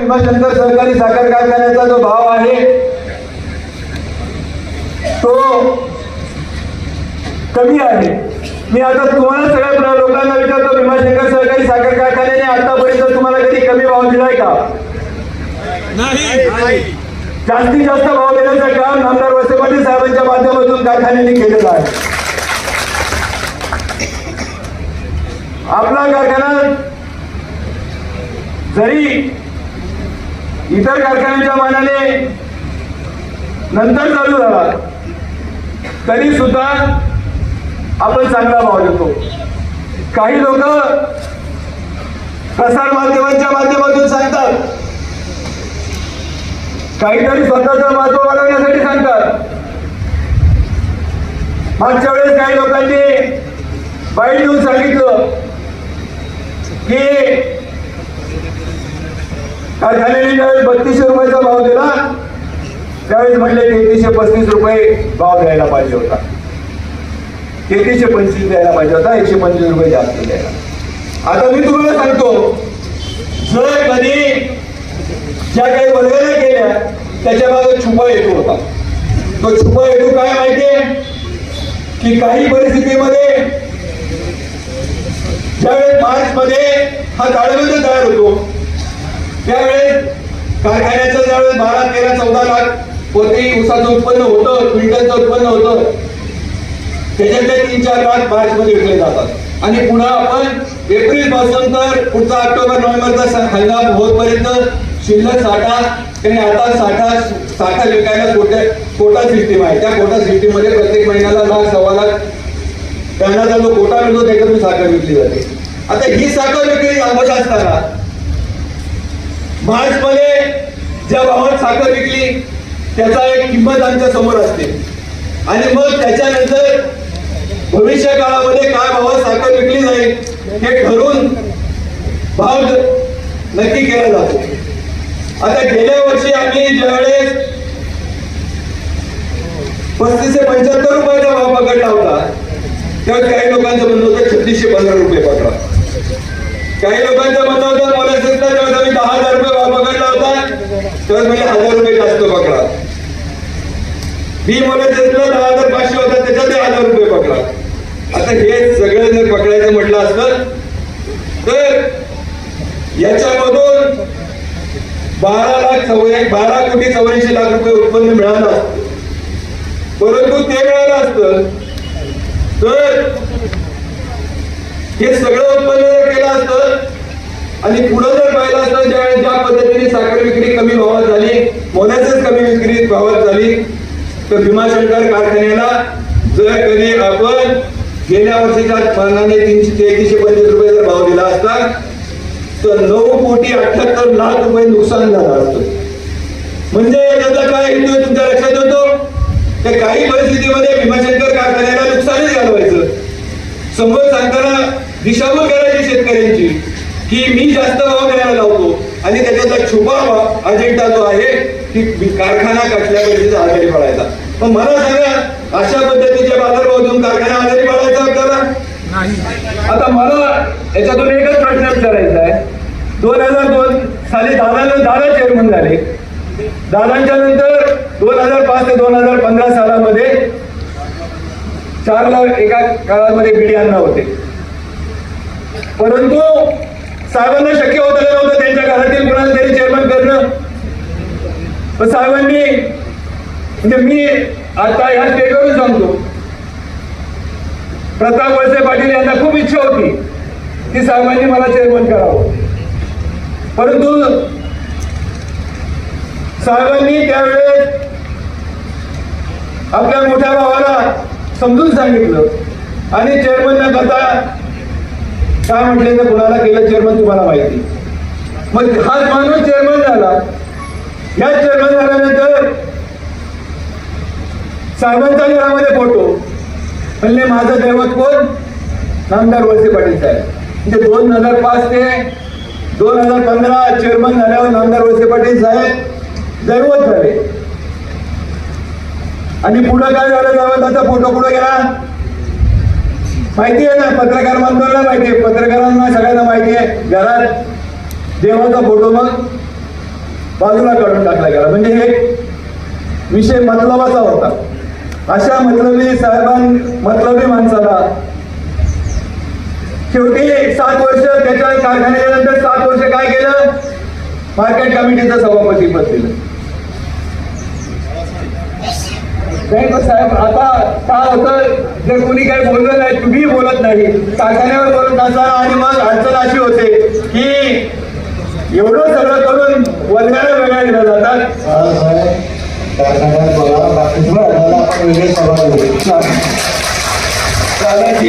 भीमाशंकर सहकारी साखर कारखान्याचा जो भाव आहे तो कमी आहे. मी आता तुम्हाला सगळ्या लोकांना विचारतो भीमाशंकर सहकारी साखर कारखान्याने आतापर्यंत तुम्हाला कधी कमी भाव दिलाय का? जास्तीत जास्त भाव देण्याचं काम नामदार वसे पाटील साहेबांच्या माध्यमातून कारखान्याने केलेलं आहे. आपला कारखाना जरी इतर कारखान्यांच्या मानाने नंतर चालू झाला. तरी सुद्धा आपण चांगला भाव देतो. काही लोक प्रसार माध्यमांच्या माध्यमातून सांगतात. काहीतरी स्वतःचं महत्त्व वाढवण्यासाठी सांगतात. मागच्या वेळेस काही लोकांनी बाईट देऊन सांगितलं की कारखान्याने ज्यावेळेस बत्तीसशे रुपयाचा भाव दिला त्यावेळेस म्हटले तेहतीसशे पस्तीस रुपये भाव द्यायला पाहिजे होता. तेहतीसशे पंचवीस द्यायला पाहिजे होता एकशे पंचवीस रुपये जास्त द्यायला. आता मी तुम्हाला सांगतो जर कधी ज्या काही वल्गना केल्या त्याच्यामागे छुपा हेतू होता. तो छुपा हेतू काय माहितीये की काही परिस्थितीमध्ये ज्यावेळेस मार्च मध्ये हा ताळेबंद तयार होतो त्यावेळेस कारखान्याचं ज्यावेळेस बारा तेरा चौदा लाख होते ऊसाचं उत्पन्न होतं क्विंटलचं उत्पन्न होतं त्याच्यातले तीन चार लाख मार्च मध्ये विकले जातात. आणि पुन्हा आपण एप्रिलपासून तर पुढचा ऑक्टोबर नोव्हेंबरचा स- हंगाम होतपर्यंत शिल्लक साठा आणि आता साठा साठा विकायला कोट्या कोटा सिस्टीम आहे. त्या कोटा सिस्टीममध्ये प्रत्येक महिन्याला लाख सव्वा लाख त्यांना जो कोटा मिळतो त्याच्यातून साखर विकली जाते. आता ही साखर विक्री होत असताना मार्च मध्ये ज्या भावात साखर विकली त्याचा एक किंमत आमच्यासमोर असते. आणि मग त्याच्यानंतर भविष्य काळामध्ये काय भावात साखर विकली जाईल हे ठरवून भाव नक्की केला जातो. आता गेल्या वर्षी आम्ही ज्यावेळेस पस्तीस ते पंच्याहत्तर रुपयाचा भाव पकडला होता त्यावेळेस काही लोकांचं म्हणणं होतं छत्तीसशे पंधरा रुपये पकडा. काही लोकांचा म्हणणं होता मला सुद्धा त्यावेळेस आम्ही दहा हजार रुपये भाव पकडला होता. त्यावेळेस म्हणजे हजार रुपये जास्त पकडा मी मला दिसलं दहा हजार पाचशे होता त्याच्यात हजार रुपये पकडा आता हे सगळं जर पकडायचं म्हटलं असतं तर याच्यामधून बारा लाख चौऱ्या बारा कोटी चौऱ्याऐंशी लाख रुपये उत्पन्न मिळालं असतं. परंतु ते मिळालं असतं तर हे सगळं उत्पन्न जर केलं असतं आणि पुढं जर पाहिलं असतं ज्या ज्या पद्धतीने साखर विक्री कमी भावात झाली मोल्याचीच कमी विक्री भावात झाली तर भीमाशंकर कारखान्याला जर कधी आपण गेल्या वर्षीच्या मानाने तीनशे तेहतीसशे पंचवीस रुपये जर भाव दिला असता तर नऊ कोटी अठ्याहत्तर लाख रुपये नुकसान झालं असतं. म्हणजे याचा काय हेतू तुमच्या लक्षात येतो? तर काही परिस्थितीमध्ये भीमाशंकर कारखान्याला नुकसानच घालवायचं. समोर सांगताना दिशाभूल करायची शेतकऱ्यांची की मी जास्त भाव द्यायला लावतो आणि त्याच्यातला छुपा अजेंडा जो आहे की कारखाना कसल्या पद्धतीचा आजारी पडायचा. पण मला सांगा अशा पद्धतीचे बाजारभाव देऊन कारखाना आजारी पडायचा आपल्याला? आता मला याच्यातून एकच प्रश्न विचारायचा आहे. दोन हजार दोन साली दादा दादा चेअरमन झाले. दादांच्या नंतर दोन हजार पाच ते दोन हजार पंधरा सालामध्ये चार लाख एका काळामध्ये बिडी अन्न होते. परंतु साहेबांना शक्य होत आलं नव्हतं. त्यांच्या घरातील कुणाला तरी चेअरमन करणं. पण साहेबांनी म्हणजे मी आता ह्या स्टेजवरून सांगतो. प्रताप वळसे पाटील यांना खूप इच्छा होती की साहेबांनी मला चेअरमन करावं. परंतु साहेबांनी त्यावेळेस आपल्या मोठ्या भावाला समजून सांगितलं. आणि चेअरमन न करता काय म्हटले तर कुणाला केलं चेअरमन तुम्हाला माहिती? मग हाच माणूस चेअरमन झाला. या चेअरमन झाल्यानंतर साहेबांच्या घरामध्ये फोटो. म्हणले माझं दैवत कोण? नामदार वळसे पाटील साहेब. म्हणजे दोन हजार पाच ते दोन हजार पंधरा चेअरमन झाल्यावर नामदार वळसे पाटील साहेब दैवत झाले. आणि पुढं काय झालं? दैवताचा फोटो कुठं गेला? माहिती आहे ना पत्रकार बांधवांना माहिती आहे. पत्रकारांना सगळ्यांना माहिती आहे. घरात देवाचा फोटो मग बाजूला काढून टाकला गेला. म्हणजे हे विषय मतलबाचा होता. अशा मतलबी साहेबां मतलबी माणसाला शेवटी सात वर्ष त्याच्या कारखान्याच्या नंतर सात वर्ष काय केलं? मार्केट कमिटीचं सभापती पद दिलं. साहेब आता काय होतं? जर कोणी काही बोललं नाही तुम्ही बोलत नाही. कारखान्यावर बोलत असताना आणि मग अडचण अशी होते की एवढं सगळं करून वर्गाला वेगळ्या दिल्या जातात. ठीक.